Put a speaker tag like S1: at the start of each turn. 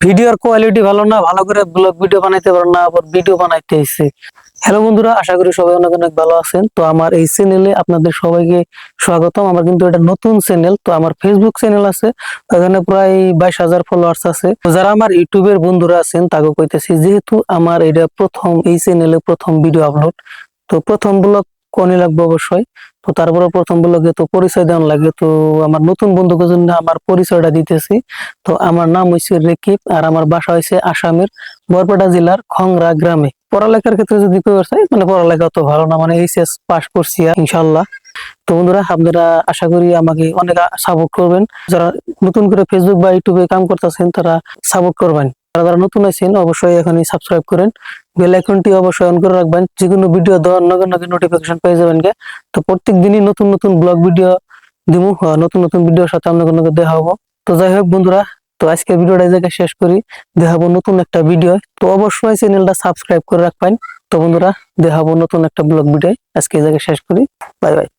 S1: ভিডিওর কোয়ালিটি ভালো না, ভালো করে ব্লগ ভিডিও বানাইতে পারেন না, আবার ভিডিও বানাইতে এসে হ্যালো বন্ধুরা, আশা করি সবাই অনেক অনেক ভালো আছেন। তো আমার এই চ্যানেলে আপনাদের সবাইকে স্বাগতম। আমার কিন্তু এটা নতুন চ্যানেল তো আমার ফেসবুক চ্যানেল আছে এখানে প্রায় বাইশ হাজার ফলোয়ার্স আছে। যারা আমার ইউটিউবের বন্ধুরা আছেন, তাকে কইতেছি, যেহেতু আমার এটা প্রথম, এই চ্যানেলে প্রথম ভিডিও আপলোড তো প্রথম ব্লগ কোনে লাগবে অবশ্যই। তো তারপরে প্রথম ব্লগে তো পরিচয় দেওয়ার লাগে। তো আমার নতুন বন্ধুকে জন্য আমার পরিচয়টা দিতেছি। তো আমার নাম হয়েছে রেকিব আর আমার বাসা হয়েছে আসামের বরপেটা জেলার খংরা গ্রামে। পড়ালেখার ক্ষেত্রে যদি কেউ মানে পড়ালেখা তো ভালো না মানে এইচএস পাস করছি ইনশাল্লাহ তো বন্ধুরা, আপনারা আশা করি আমাকে অনেক সাপোর্ট করবেন। যারা নতুন করে ফেসবুক বা ইউটিউবে কাম করতেছেন, তারা সাপোর্ট করবেন। যারা যারা নতুন আছেন, অবশ্যই এখানে সাবস্ক্রাইব করেন। বেল আইকনটি অবশ্যই অন করে রাখবেন। যে কোনো ভিডিও দেওয়ার নগে নগে নোটিফিকেশন পেয়ে যাবেন গে। তো প্রত্যেক দিনই নতুন নতুন ব্লগ ভিডিও দিব নতুন নতুন ভিডিওর সাথে আপনাকে নগে দেখা হব। তো যাই হোক বন্ধুরা, তো আজকে ভিডিওটা জায়গায় শেষ করি। দেখাবো নতুন একটা ভিডিও তো অবশ্যই চ্যানেলটা সাবস্ক্রাইব করে রাখবেন। তো বন্ধুরা দেখাবো নতুন একটা ব্লগ ভিডিও আজকে জায়গায় শেষ করি। Bye bye